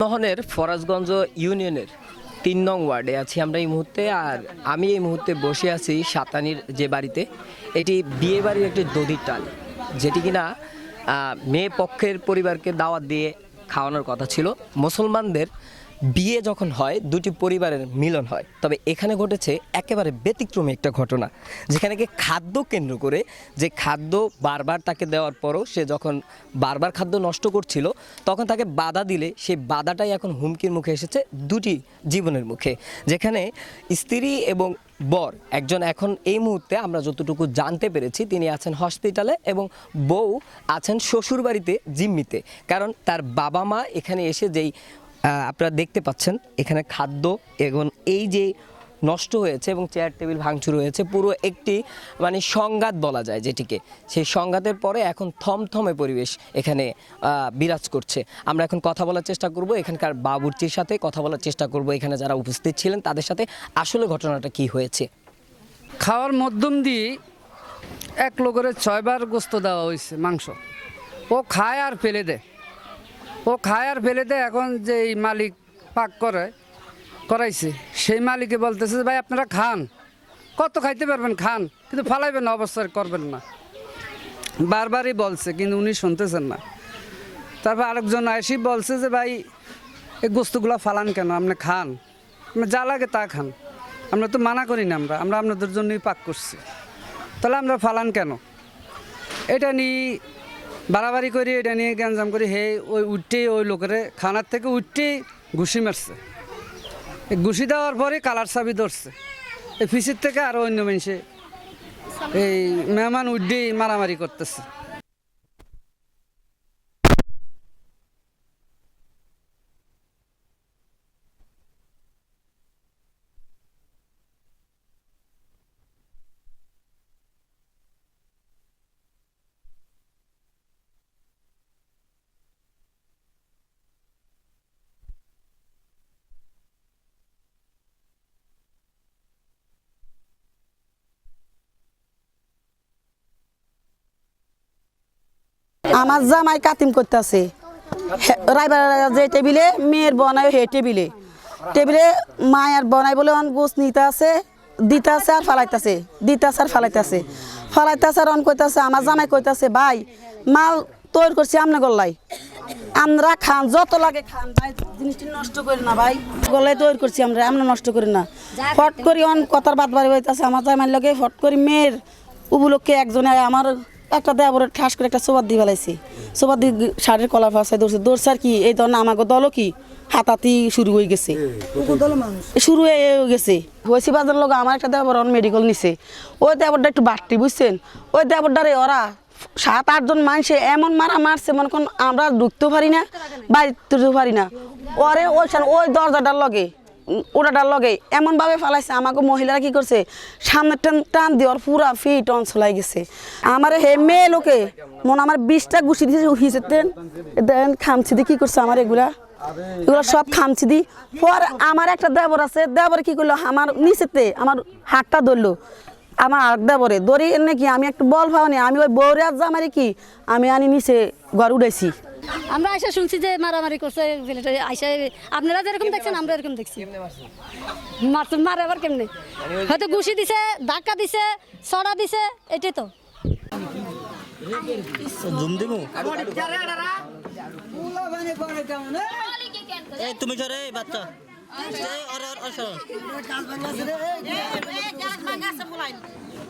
নহনের ফরাজগঞ্জ ইউনিয়নের তিন নং ওয়ার্ডে আছি আমরা এই মুহূর্তে, আর আমি এই মুহূর্তে বসে আছি সাতানির যে বাড়িতে। এটি বিয়ে বাড়ির একটি দধির টাল, যেটি কিনা মেয়ে পক্ষের পরিবারকে দাওয়াত দিয়ে খাওয়ানোর কথা ছিল। মুসলমানদের বিয়ে যখন হয়, দুটি পরিবারের মিলন হয়। তবে এখানে ঘটেছে একেবারে ব্যতিক্রমী একটা ঘটনা, যেখানে কি খাদ্য কেন্দ্র করে যে খাদ্য বারবার তাকে দেওয়ার পরও সে যখন বারবার খাদ্য নষ্ট করছিল, তখন তাকে বাধা দিলে সেই বাধাটাই এখন হুমকির মুখে এসেছে দুটি জীবনের মুখে, যেখানে স্ত্রী এবং বর, একজন এখন এই মুহূর্তে আমরা যতটুকু জানতে পেরেছি, তিনি আছেন হসপিটালে এবং বউ আছেন শ্বশুর বাড়িতে জিম্মিতে, কারণ তার বাবা মা এখানে এসে যেই আপনারা দেখতে পাচ্ছেন, এখানে খাদ্য এবং এই যে নষ্ট হয়েছে এবং চেয়ার, টেবিল ভাঙচুর হয়েছে, পুরো একটি মানে সংঘাত বলা যায় যেটিকে। সেই সংঘাতের পরে এখন থমথমে পরিবেশ এখানে বিরাজ করছে। আমরা এখন কথা বলার চেষ্টা করব এখানকার বাবুর্চির সাথে, কথা বলার চেষ্টা করব এখানে যারা উপস্থিত ছিলেন তাদের সাথে আসলে ঘটনাটা কি হয়েছে। খাওয়ার মাধ্যম দিয়ে এক লোকের ছয়বার গোস্ত দেওয়া হয়েছে, মাংস। ও খায় আর ফেলে দেয়। ও খায় আর ফেলে দেয়, এখন যে মালিক পাক করে, করাইছে, সেই মালিকে বলতেছে ভাই, আপনারা খান। কত খাইতে পারবেন? খান। কিন্তু ফালাইবেন না অবস্থায় করবেন না। বারবারই বলছে, কিন্তু উনি শুনতেছেন না। তারপর আরেকজন আইসি বলছে যে, ভাই, এই গোস্তগুলো ফালান কেন? আপনি খান। আপনি যা লাগে তা খান। আমরা তো মানা করি না আমরা। আমরা আপনাদের জন্যই পাক করছি। তাহলে আমরা ফালান কেন? এটা নিয়ে বাড়াবাড়ি করি, এটা নিয়ে গ্যাঞ্জাম করি, হে, ওই উঠতেই ওই লোকের খানার থেকে উঠতেই ঘুষি মারছে। ঘুষি দেওয়ার পরে কালার চাবি ধরছে। এই ফিসির থেকে আরও অন্য মানুষে এই মেহমান উড্ডি মারামারি করতেছে। আমার জামাই কাতিম করতেছে। রাইবার যে টেবিলে মেয়ের বনায় হে টেবিলে। টেবিলে মায়ের বনাই বলে অন গোস নিতে আছে দিতে আছে আর ফালাইতেছে দিতে আছে আর ফালাইতেছে। ফালাইতেছে আর অন কইতাছে, আমার জামাই কইতাছে, ভাই, মাল তৈরি করছি আমনে গল্লাই আমরা খান, যত লাগে খান, ভাই, জিনিসটি নষ্ট করি না, ভাই। গলায় তৈরি করছি আমরা আমরা নষ্ট করি না। ফট করি অন কথার বাদ বাড়ি হইতাছে আমার জামাইয়ের লগে ফট করি মেয়ের উপলক্ষে একজনে আমার একটা দেবরে ঠাস করে একটা সোবাদ দিয়ে ফেলাইছে। সোবাদ দিয়ে শাড়ির কলা ফাঁসায় দৌড়ছে দৌড়ছে আর কি এই ধরনের আমাকে দলও কি হাতাতি শুরু হয়ে গেছে। শুরু হয়ে গেছে। হয়েছি বাজার লোক আমার একটা দেবর মেডিকেল নিছে। ওই দেবরটা একটু বাড়তি বুঝছেন? ওই দেবরটারে ওরা সাত আটজন মানুষে এমন মারা মারছে মনে করুন আমরা ঢুকতেও পারি না বাড়িতেও পারি না। ওরে ওই ওই দরজাটার লগে ওটাটার লগে এমন ভাবে ফেলাইছে, আমাকে মহিলারা কি করছে? সামনে টান টান দিয়ে ওর পুরা ফিট চলাই গেছে। আমার হে মেয়ে লোকে, মনে আমার বিশটা গুছি দিয়েছে হিসেবে দেন। দেন খামছি দিয়ে কি করছে আমার এগুলা? এগুলো সব খামছি দি পর আমার একটা দেবর আছে, দেবর কি করল? আমার নিচেতে আমার হাতটা ধরলো। আমার আর দেবরে দড়ি এনে কি আমি একটু বল পাওনি আমি ওই বৌরে আর জামারি কি আমি আনি নিচে ঘর উঠেছি আমরা আইসা শুনছি যে মারামারি করছে ছেলেটা আইসা আপনারা যেরকম দেখছেন আমরা এরকম দেখছি মারতে মারে আবার কেমনে হয়তো ঘুষি দিছে ধাক্কা দিছে সরা দিছে এটাই তো জুম দিমু এই তুমি সরে এই বাচ্চা সরো।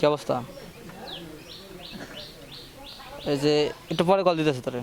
কি অবস্থা? এই যে একটু পরে কল দিতেছে তোরে।